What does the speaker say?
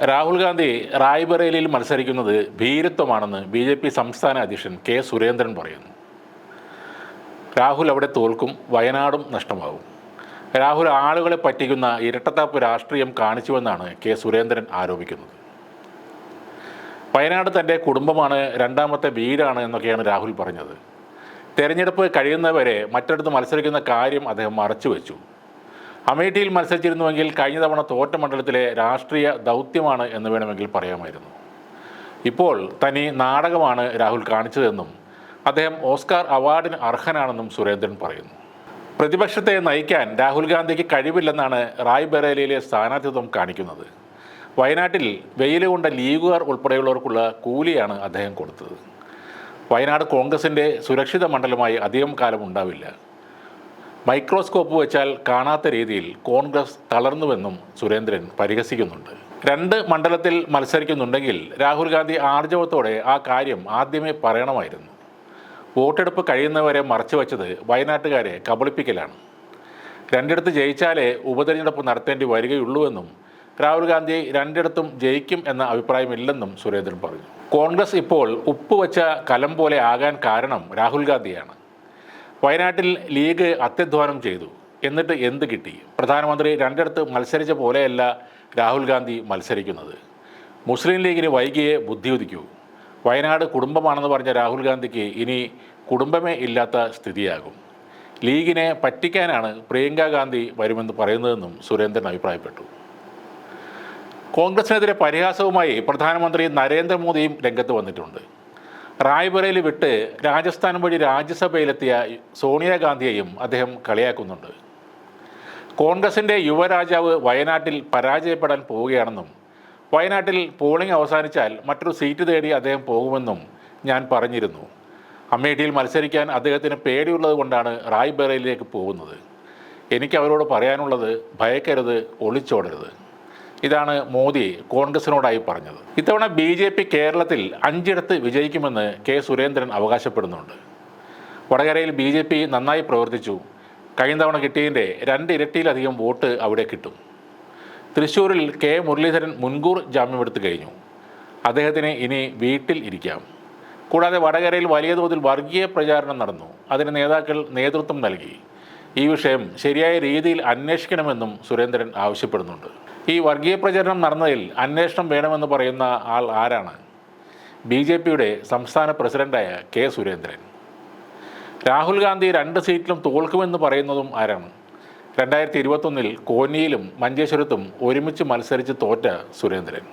രാഹുൽ ഗാന്ധി റായ്ബറേലിയിൽ മത്സരിക്കുന്നത് ഭീരുത്വമാണെന്ന് B J P സംസ്ഥാന അധ്യക്ഷൻ കെ സുരേന്ദ്രൻ പറയുന്നു. രാഹുൽ അവിടെ തോൽക്കും വയനാടും നഷ്ടമാകും. രാഹുൽ ആളുകളെ പറ്റിക്കുന്ന ഇരട്ടത്താപ്പ് രാഷ്ട്രീയം കാണിച്ചുവെന്നാണ് കെ സുരേന്ദ്രൻ ആരോപിക്കുന്നത്. വയനാട് തന്റെ കുടുംബമാണ് രണ്ടാമത്തെ വീടാണ് എന്നൊക്കെയാണ് രാഹുൽ പറഞ്ഞത്. തെരഞ്ഞെടുപ്പ് കഴിയുന്നവരെ മറ്റിടത്ത് മത്സരിക്കുന്ന കാര്യം അദ്ദേഹം മറച്ചുവെച്ചു. അമേഠിയിൽ മത്സരിച്ചിരുന്നുവെങ്കിൽ കഴിഞ്ഞ തവണ തോറ്റ മണ്ഡലത്തിലെ രാഷ്ട്രീയ ദൗത്യമാണ് എന്ന് വേണമെങ്കിൽ പറയാമായിരുന്നു. ഇപ്പോൾ തനി നാടകമാണ് രാഹുൽ കാണിച്ചതെന്നും അദ്ദേഹം ഓസ്കാർ അവാർഡിന് അർഹനാണെന്നും സുരേന്ദ്രൻ പറയുന്നു. പ്രതിപക്ഷത്തെ നയിക്കാൻ രാഹുൽ ഗാന്ധിക്ക് കഴിവില്ലെന്നാണ് റായ്ബറേലിയിലെ സ്ഥാനാർത്ഥിത്വം കാണിക്കുന്നത്. വയനാട്ടിൽ വെയിൽ കൊണ്ട ലീഗുകാർ ഉൾപ്പെടെയുള്ളവർക്കുള്ള കൂലിയാണ് അദ്ദേഹം കൊടുത്തത്. വയനാട് കോൺഗ്രസിന്റെ സുരക്ഷിത മണ്ഡലമായി അധികം കാലം ഉണ്ടാവില്ല. മൈക്രോസ്കോപ്പ് വെച്ചാൽ കാണാത്ത രീതിയിൽ കോൺഗ്രസ് തളർന്നുവെന്നും സുരേന്ദ്രൻ പരിഹസിക്കുന്നുണ്ട്. രണ്ട് മണ്ഡലത്തിൽ മത്സരിക്കുന്നുണ്ടെങ്കിൽ രാഹുൽ ഗാന്ധി ആർജവത്തോടെ ആ കാര്യം ആദ്യമേ പറയണമായിരുന്നു. വോട്ടെടുപ്പ് കഴിയുന്നവരെ മറച്ചു വച്ചത് വയനാട്ടുകാരെ കബളിപ്പിക്കലാണ്. രണ്ടിടത്ത് ജയിച്ചാലേ ഉപതെരഞ്ഞെടുപ്പ് നടത്തേണ്ടി വരികയുള്ളൂവെന്നും രാഹുൽ ഗാന്ധി രണ്ടിടത്തും ജയിക്കും എന്ന അഭിപ്രായമില്ലെന്നും സുരേന്ദ്രൻ പറഞ്ഞു. കോൺഗ്രസ് ഇപ്പോൾ ഉപ്പ് വച്ച കലം പോലെ ആകാൻ കാരണം രാഹുൽ ഗാന്ധിയാണ്. വയനാട്ടിൽ ലീഗ് അത്യധ്വാനം ചെയ്തു. എന്നിട്ട് എന്ത് കിട്ടി? പ്രധാനമന്ത്രി രണ്ടിടത്ത് മത്സരിച്ച പോലെയല്ല രാഹുൽ ഗാന്ധി മത്സരിക്കുന്നത്. മുസ്ലിം ലീഗിന് വൈകിയെ ബുദ്ധി ഉദിക്കൂ വയനാട് കുടുംബമാണെന്ന് പറഞ്ഞ രാഹുൽ ഗാന്ധിക്ക് ഇനി കുടുംബമേ ഇല്ലാത്ത സ്ഥിതിയാകും. ലീഗിനെ പറ്റിക്കാനാണ് പ്രിയങ്ക ഗാന്ധി വരുമെന്ന് പറയുന്നതെന്നും സുരേന്ദ്രൻ അഭിപ്രായപ്പെട്ടു. കോൺഗ്രസിനെതിരെ പരിഹാസവുമായി പ്രധാനമന്ത്രി നരേന്ദ്രമോദിയും രംഗത്ത് വന്നിട്ടുണ്ട്. റായ്ബറേലി വിട്ട് രാജസ്ഥാൻ വഴി രാജ്യസഭയിലെത്തിയ സോണിയാഗാന്ധിയെയും അദ്ദേഹം കളിയാക്കുന്നുണ്ട്. കോൺഗ്രസിന്റെ യുവരാജാവ് വയനാട്ടിൽ പരാജയപ്പെടാൻ പോവുകയാണെന്നും വയനാട്ടിൽ പോളിംഗ് അവസാനിച്ചാൽ മറ്റൊരു സീറ്റ് തേടി അദ്ദേഹം പോകുമെന്നും ഞാൻ പറഞ്ഞിരുന്നു. അമേഠിയിൽ മത്സരിക്കാൻ അദ്ദേഹത്തിന് പേടിയുള്ളത് കൊണ്ടാണ് റായ്ബറയിലേക്ക് പോകുന്നത്. എനിക്ക് അവരോട് പറയാനുള്ളത് ഭയക്കരുത് ഒളിച്ചോടരുത്. ഇതാണ് മോദി കോൺഗ്രസിനോടായി പറഞ്ഞത്. ഇത്തവണ ബി ജെ പി കേരളത്തിൽ അഞ്ചിടത്ത് വിജയിക്കുമെന്ന് കെ സുരേന്ദ്രൻ അവകാശപ്പെടുന്നുണ്ട്. വടകരയിൽ ബി ജെ പി നന്നായി പ്രവർത്തിച്ചു. കഴിഞ്ഞ തവണ കിട്ടിയതിന്റെ രണ്ട് ഇരട്ടിയിലധികം വോട്ട് അവിടെ കിട്ടും. തൃശ്ശൂരിൽ കെ മുരളീധരൻ മുൻകൂർ ജാമ്യമെടുത്ത് കഴിഞ്ഞു. അദ്ദേഹത്തിന് ഇനി വീട്ടിൽ ഇരിക്കാം. കൂടാതെ വടകരയിൽ വലിയ തോതിൽ വർഗീയ പ്രചാരണം നടന്നു. അതിന് നേതാക്കൾ നേതൃത്വം നൽകി. ഈ വിഷയം ശരിയായ രീതിയിൽ അന്വേഷിക്കണമെന്നും സുരേന്ദ്രൻ ആവശ്യപ്പെടുന്നുണ്ട്. ഈ വർഗീയ പ്രചരണം നടന്നതിൽ അന്വേഷണം വേണമെന്ന് പറയുന്ന ആൾ ആരാണ്? ബി ജെ പിയുടെ സംസ്ഥാന പ്രസിഡന്റായ കെ സുരേന്ദ്രൻ. രാഹുൽ ഗാന്ധി രണ്ട് സീറ്റിലും തോൽക്കുമെന്ന് പറയുന്നതും ആരാണ്? രണ്ടായിരത്തി ഇരുപത്തൊന്നിൽ കോന്നിയിലും മഞ്ചേശ്വരത്തും ഒരുമിച്ച് മത്സരിച്ച് തോറ്റ സുരേന്ദ്രൻ.